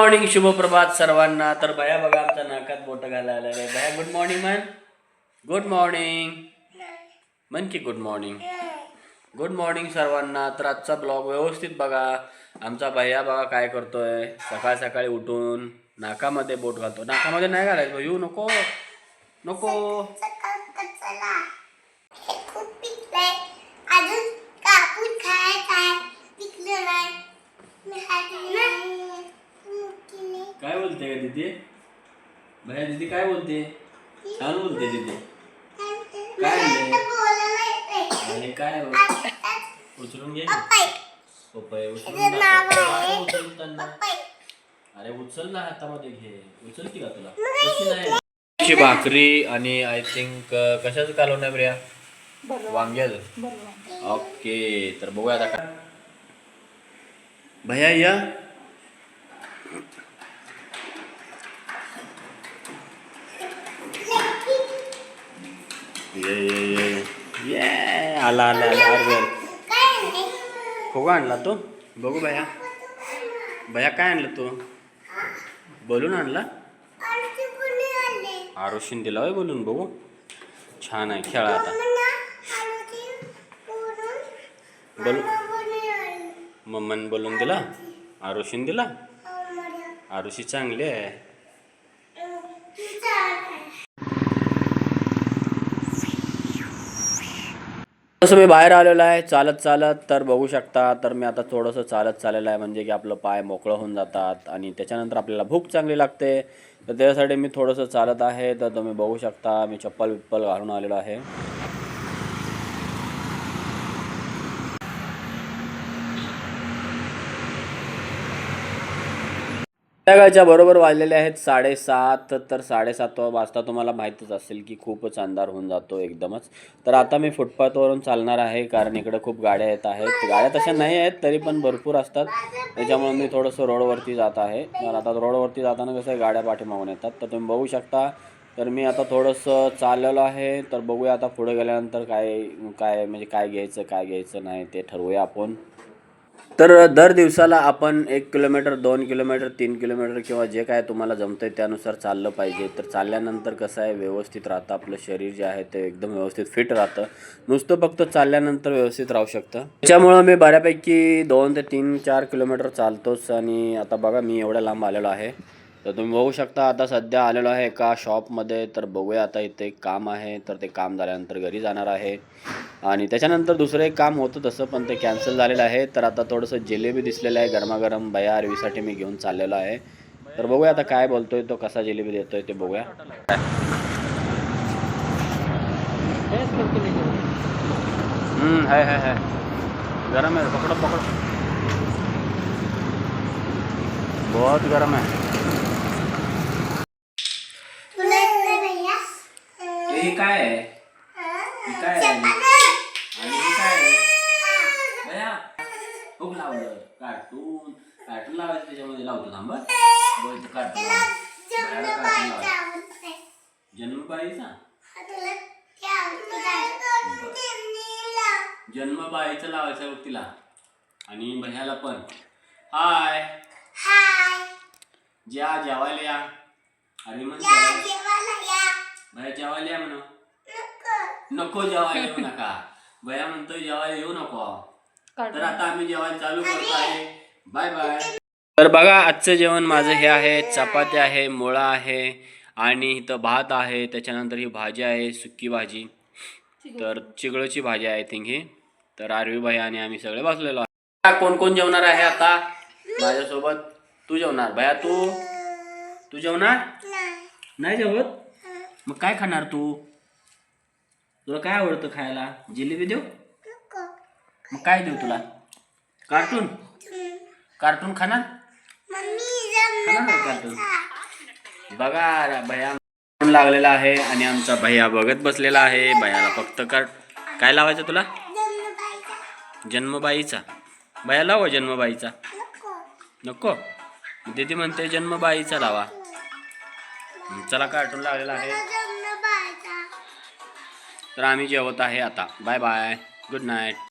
Morning शुभप्रभात सर्वांना. तर भया बघा आमच्या नाकात बोट घालायला रे आहे भया गुड मॉर्निंग मन गुड मॉर्निंग म्हण की गुड मॉर्निंग गुड मॉर्निंग सर्वांना. तर आजचा ब्लॉग व्यवस्थित बघा. आमचा भैया बघा काय करतोय. सकाळ सकाळी उठून नाकामध्ये बोट घालतो. नाकामध्ये नाही घालायचं येऊ नको. नको. अजून कापूस खायचा आहे. पिकलं नाही मी खायचं नाही. पिकले. काय बोलते का दिदी? भैया दिदी काय बोलते? छान बोलते दिदी. येतंय. आणि काय आता उचलून घे. पप्पाई, पपई उचलून उचलताना. अरे उचल ना हातामध्ये घे. उचलती का तुला? कशी नाही भाकरी आणि आय थिंक कशाचं कालवण आहे प्रिया वांग्याचं. ओके तर बघूया आता काय. भैया या. ये ये ये. ये आला आला आला अरे खोगा आणला तो? बघू भैया. भैया काय आणलं तो? बोलून आणला? आरती दिला होय बोलून बघू. छान आहे खेळा आता. बोलून बोलू मम्मन बोलून दिला? आरुषीन दिला? आरुषी चांगली आहे. तसं मी बाहेर आलेलो आहे चालत चालत तर बघू शकता तर मी आता थोडंसं चालत चाललेलं आहे म्हणजे की आपलं पाय मोकळं होऊन जातात आणि त्याच्यानंतर आपल्याला भूक चांगली लागते. तर त्यासाठी मी थोडंसं चालत आहे तर तुम्ही बघू शकता मी चप्पल बिप्पल घालून आलेलो आहे. संध्याकाळच्या बरोबर वाजलेले आहेत साडेसात तर साडेसात वाजता तुम्हाला माहीतच असेल की खूपच अंधार होऊन जातो एकदमच. तर आता मी फुटपाथवरून चालणार आहे कारण इकडे खूप गाड्या येत आहेत. गाड्या तशा नाही आहेत तरी पण भरपूर असतात. त्याच्यामुळे मी थोडंसं रोडवरती जात आहे. तर आता रोडवरती जाताना कसं गाड्या पाठीमागून येतात. तर तुम्ही बघू शकता. तर मी आता थोडंसं चाललेलो आहे. तर बघूया आता पुढे गेल्यानंतर काय काय म्हणजे काय घ्यायचं काय घ्यायचं नाही ते ठरवूया आपण. तर दर दिवसाला आपण एक किलोमीटर दोन किलोमीटर तीन किलोमीटर किंवा जे काय तुम्हाला जमतंय त्यानुसार चाललं पाहिजे. तर चालल्यानंतर कसं आहे व्यवस्थित राहतं आपलं शरीर जे आहे ते एकदम व्यवस्थित फिट राहतं. नुसतं फक्त चालल्यानंतर व्यवस्थित राहू शकतं. त्याच्यामुळं मी बऱ्यापैकी दोन ते तीन चार किलोमीटर चालतोच आणि आता बघा मी एवढ्या लांब आलेलो आहे. तर तुम्ही बघू शकता आता सध्या आलेलो आहे एका शॉपमध्ये. तर बघूया आता इथे एक काम आहे. तर ते काम झाल्यानंतर घरी जाणार आहे. आणि त्याच्यानंतर दुसरं एक काम होतं तसं पण ते कॅन्सल झालेलं आहे. तर आता थोडंसं जिलेबी दिसलेलं आहे गरमागरम. बया अरवीसाठी मी घेऊन चाललेलो आहे. तर बघूया आता काय बोलतोय तो कसा जिलेबी देतोय ते बघूया. हम्म, है है गरम आहे पकड़ो पकड़ो. बहुत गरम आहे तुला येतंय भैया? हे काय आहे हे काय आहे आणि हे काय आहे बया खूप लावलं. कार्टून कार्टून लावायचं त्याच्यामध्ये लावतो थांब इथं कार्टून ते आवडतं का? जन्मबाईचं लावायचं बघ तिला. आणि भैयाला पण. हाय हाय ज्या जेवायला या. अरे म्हण जेवायला या. भैया जेवायला या म्हणू. नको. नको जेवायला येऊ नका. भैया म्हणतोय जेवायला येऊ नको. तर आता आम्ही जेवण चालू करतो आहे. बाय बाय तर बघा आजचं जेवण माझं हे आहे चपाती आहे मुळा आहे आणि इथं भात आहे त्याच्यानंतर ही भाजी आहे सुकी भाजी. तर चिगळची भाजी आहे आय थिंक ही. तर आरवी भाई आणि आम्ही सगळे बसलेलो आहे. कोण कोण जेवणार आहे आता? माझ्यासोबत तू जेवणार. भया तू? तू जेवणार? नाही. नाही जेवत? मग काय खाणार तू? तुला काय आवडतं खायला? जिलेबी देऊ. मग काय देऊ तुला? कार्टून? कार्टून खाणार? कार्टून? बघा भैया लागलेला आहे आणि आमचा भैया बघत बसलेला आहे. भैयाला फक्त कर काय लावायचं तुला? जन्मबाईचा. भैया लावा जन्मबाईचा. नको. नको? दीदी म्हणते जन्मबाईचा लावा. चला कार्टून लागलेला आहे. तर आम्ही जेवत आहे आता. Bye bye good night